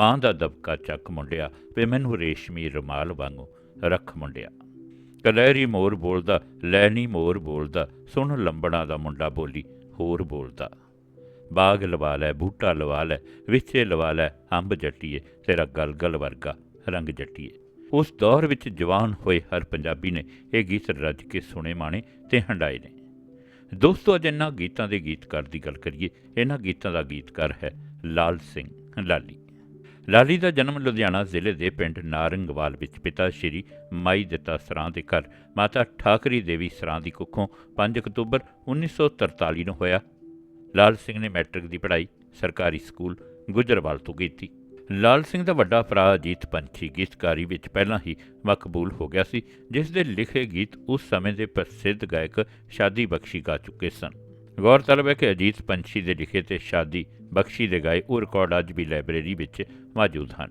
ਮਾਂ ਦਾ ਦਬਕਾ ਚੱਕ ਮੁੰਡਿਆ, ਵੇ ਮੈਨੂੰ ਰੇਸ਼ਮੀ ਰੁਮਾਲ ਵਾਂਗੂ ਰੱਖ ਮੁੰਡਿਆ। ਕਲਹਿਰੀ ਮੋਰ ਬੋਲਦਾ, ਲੈਣੀ ਮੋਰ ਬੋਲਦਾ, ਸੁਣ ਲੰਬਣਾ ਦਾ ਮੁੰਡਾ ਬੋਲੀ, ਹੋਰ ਬੋਲਦਾ। ਬਾਗ ਲਵਾ ਲੈ, ਬੂਟਾ ਲਵਾ ਲੈ, ਵਿਛੇ ਲਵਾ ਲੈ, ਅੰਬ ਜੱਟੀਏ, ਤੇਰਾ ਗਲਗਲ ਵਰਗਾ ਰੰਗ ਜੱਟੀਏ। ਉਸ ਦੌਰ ਵਿੱਚ ਜਵਾਨ ਹੋਏ ਹਰ ਪੰਜਾਬੀ ਨੇ ਇਹ ਗੀਤ ਰੱਜ ਕੇ ਸੁਣੇ ਮਾਣੇ ਤੇ ਹੰਡਾਏ ਨੇ। ਦੋਸਤੋ, ਅੱਜ ਇਹਨਾਂ ਗੀਤਾਂ ਦੇ ਗੀਤਕਾਰ ਦੀ ਗੱਲ ਕਰੀਏ, ਇਹਨਾਂ ਗੀਤਾਂ ਦਾ ਗੀਤਕਾਰ ਹੈ ਲਾਲ ਸਿੰਘ ਲਾਲੀ। ਲਾਲੀ ਦਾ ਜਨਮ ਲੁਧਿਆਣਾ ਜ਼ਿਲ੍ਹੇ ਦੇ ਪਿੰਡ ਨਾਰੰਗਵਾਲ ਵਿੱਚ ਪਿਤਾ ਸ਼੍ਰੀ ਮਾਈ ਦਿੱਤਾ ਸਰਾਂ ਦੇ ਘਰ, ਮਾਤਾ ਠਾਕਰੀ ਦੇਵੀ ਸਰਾਂ ਦੀ ਕੁੱਖੋਂ 5 ਅਕਤੂਬਰ 1943 ਨੂੰ ਹੋਇਆ। ਲਾਲ ਸਿੰਘ ਨੇ ਮੈਟ੍ਰਿਕ ਦੀ ਪੜ੍ਹਾਈ ਸਰਕਾਰੀ ਸਕੂਲ ਗੁਜਰਵਾਲ ਤੋਂ ਕੀਤੀ। ਲਾਲ ਸਿੰਘ ਦਾ ਵੱਡਾ ਭਰਾ ਅਜੀਤ ਪੰਛੀ ਗੀਤਕਾਰੀ ਵਿੱਚ ਪਹਿਲਾਂ ਹੀ ਮਕਬੂਲ ਹੋ ਗਿਆ ਸੀ, ਜਿਸ ਦੇ ਲਿਖੇ ਗੀਤ ਉਸ ਸਮੇਂ ਦੇ ਪ੍ਰਸਿੱਧ ਗਾਇਕ ਸ਼ਾਦੀ ਬਖਸ਼ੀ ਗਾ ਚੁੱਕੇ ਸਨ। ਗੌਰਤਲਬ ਹੈ ਕਿ ਅਜੀਤ ਪੰਛੀ ਦੇ ਲਿਖੇ ਤੇ ਸ਼ਾਦੀ ਬਖਸ਼ੀ ਦੇ ਗਾਏ ਉਹ ਰਿਕਾਰਡ ਅੱਜ ਵੀ ਲਾਇਬ੍ਰੇਰੀ ਵਿੱਚ ਮੌਜੂਦ ਹਨ।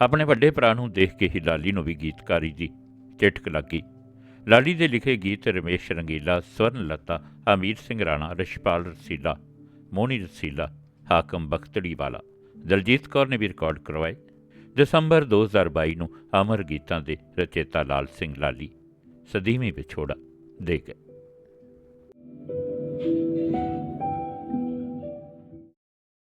ਆਪਣੇ ਵੱਡੇ ਭਰਾ ਨੂੰ ਦੇਖ ਕੇ ਹੀ ਲਾਲੀ ਨੂੰ ਵੀ ਗੀਤਕਾਰੀ ਦੀ ਚਿਟਕ ਲੱਗੀ। ਲਾਲੀ ਦੇ ਲਿਖੇ ਗੀਤ ਰਮੇਸ਼ ਰੰਗੀਲਾ, ਸਵਰਨ ਲਤਾ, ਅਮੀਰ ਸਿੰਘ ਰਾਣਾ ਰਸ਼ਪਾਲ ਰਸੀਲਾ ਮੋਨੀ ਰਸੀਲਾ, ਹਾਕਮ ਬਖਤੜੀ ਵਾਲਾ, ਦਲਜੀਤ ਕੌਰ ਨੇ ਵੀ ਰਿਕਾਰਡ ਕਰਵਾਏ। ਦਸੰਬਰ 2022 ਨੂੰ ਅਮਰ ਗੀਤਾਂ ਦੇ ਰਚੇਤਾ ਲਾਲ ਸਿੰਘ ਲਾਲੀ ਸਦੀਵੀਂ ਵਿਛੋੜਾ ਦੇ ਗਏ।